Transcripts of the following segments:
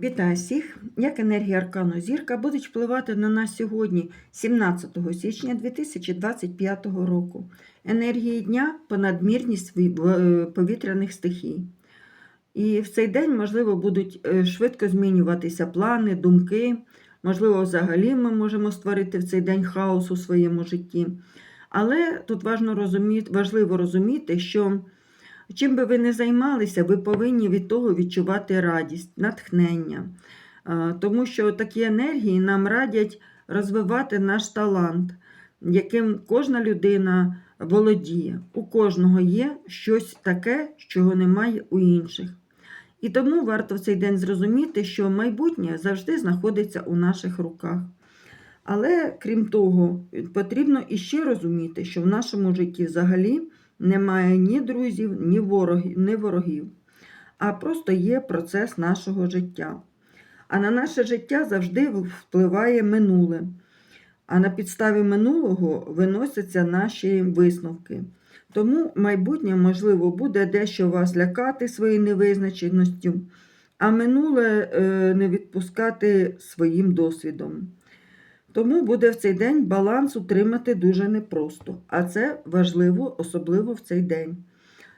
Вітаю всіх! Як енергія аркану зірка будуть впливати на нас сьогодні, 17 січня 2025 року. Енергії дня понадмірність е, повітряних стихій. І в цей день, можливо, будуть е, швидко змінюватися плани, думки. Можливо, взагалі ми можемо створити в цей день хаос у своєму житті. Але тут важливо розуміти, що чим би ви не займалися, ви повинні від того відчувати радість, натхнення. Тому що такі енергії нам радять розвивати наш талант, яким кожна людина володіє. У кожного є щось таке, чого немає у інших. І тому варто в цей день зрозуміти, що майбутнє завжди знаходиться у наших руках. Але крім того, потрібно іще розуміти, що в нашому житті взагалі немає ні друзів, ні ворогів, ні ворогів, а просто є процес нашого життя. А на наше життя завжди впливає минуле. А на підставі минулого виносяться наші висновки. Тому майбутнє, можливо, буде дещо вас лякати своєю невизначеністю, а минуле е, не відпускати своїм досвідом. Тому буде в цей день баланс утримати дуже непросто, а це важливо, особливо в цей день.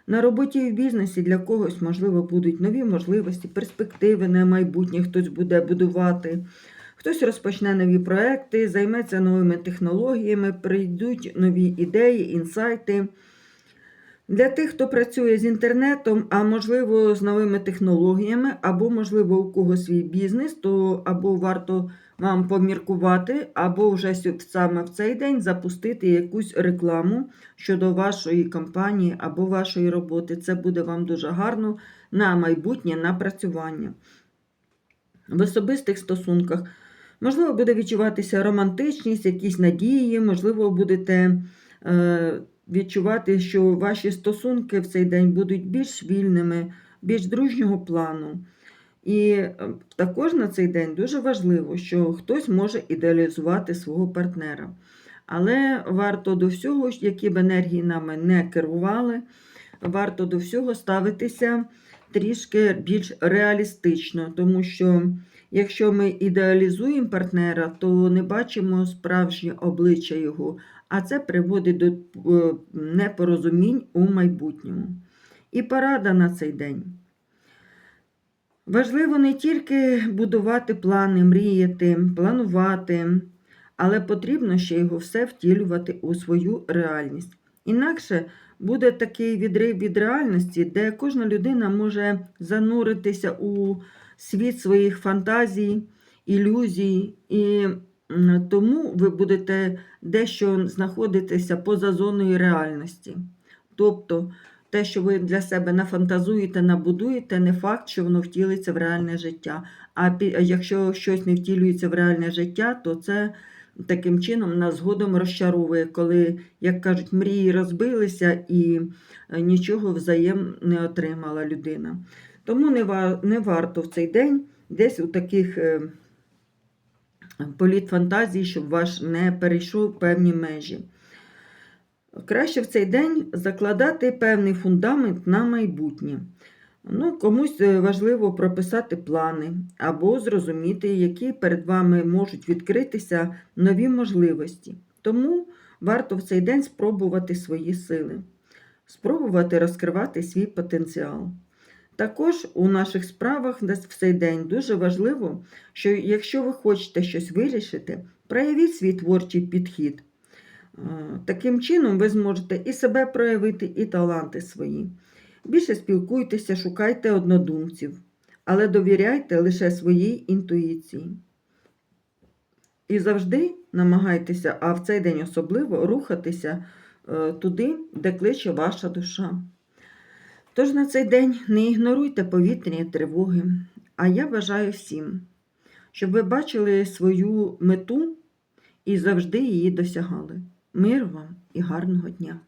На роботі і в бізнесі для когось, можливо, будуть нові можливості, перспективи на майбутнє, хтось буде будувати, хтось розпочне нові проекти, займеться новими технологіями, прийдуть нові ідеї, інсайти. Для тих, хто працює з інтернетом, а можливо з новими технологіями, або, можливо, у когось свій бізнес, то або варто вам поміркувати, або вже саме в цей день запустити якусь рекламу щодо вашої компанії або вашої роботи. Це буде вам дуже гарно на майбутнє напрацювання. В особистих стосунках, можливо, буде відчуватися романтичність, якісь надії, можливо, будете. Е, відчувати, що ваші стосунки в цей день будуть більш вільними, більш дружнього плану. І е, також на цей день дуже важливо, що хтось може ідеалізувати свого партнера. Але варто до всього, які б енергії нами не керували, варто до всього ставитися трішки більш реалістично, тому що якщо ми ідеалізуємо партнера, то не бачимо справжнє обличчя його, а це приводить до е, непорозумінь у майбутньому. І порада на цей день. Важливо не тільки будувати плани, мріяти, планувати, але потрібно ще його все втілювати у свою реальність. Інакше буде такий відрив від реальності, де кожна людина може зануритися у світ своїх фантазій, ілюзій, і тому ви будете дещо знаходитися поза зоною реальності. Тобто те, що ви для себе нафантазуєте, набудуєте, не факт, що воно втілиться в реальне життя. А якщо щось не втілюється в реальне життя, то це таким чином нас згодом розчаровує, коли, як кажуть, мрії розбилися і е, нічого взаєм не отримала людина. Тому не, варто в цей день десь у таких е, політ фантазій, щоб ваш не перейшов певні межі. Краще в цей день закладати певний фундамент на майбутнє. Ну, комусь е, важливо прописати плани або зрозуміти, які перед вами можуть відкритися нові можливості. Тому варто в цей день спробувати свої сили, спробувати розкривати свій потенціал. Також у наших справах в цей день дуже важливо, що якщо ви хочете щось вирішити, проявіть свій творчий підхід. Е, Таким чином ви зможете і себе проявити, і таланти свої. Більше спілкуйтеся, шукайте однодумців, але довіряйте лише своїй інтуїції. І завжди намагайтеся, а в цей день особливо, рухатися е, туди, де кличе ваша душа. Тож на цей день не ігноруйте повітряні тривоги, а я бажаю всім, щоб ви бачили свою мету і завжди її досягали. Мир вам і гарного дня!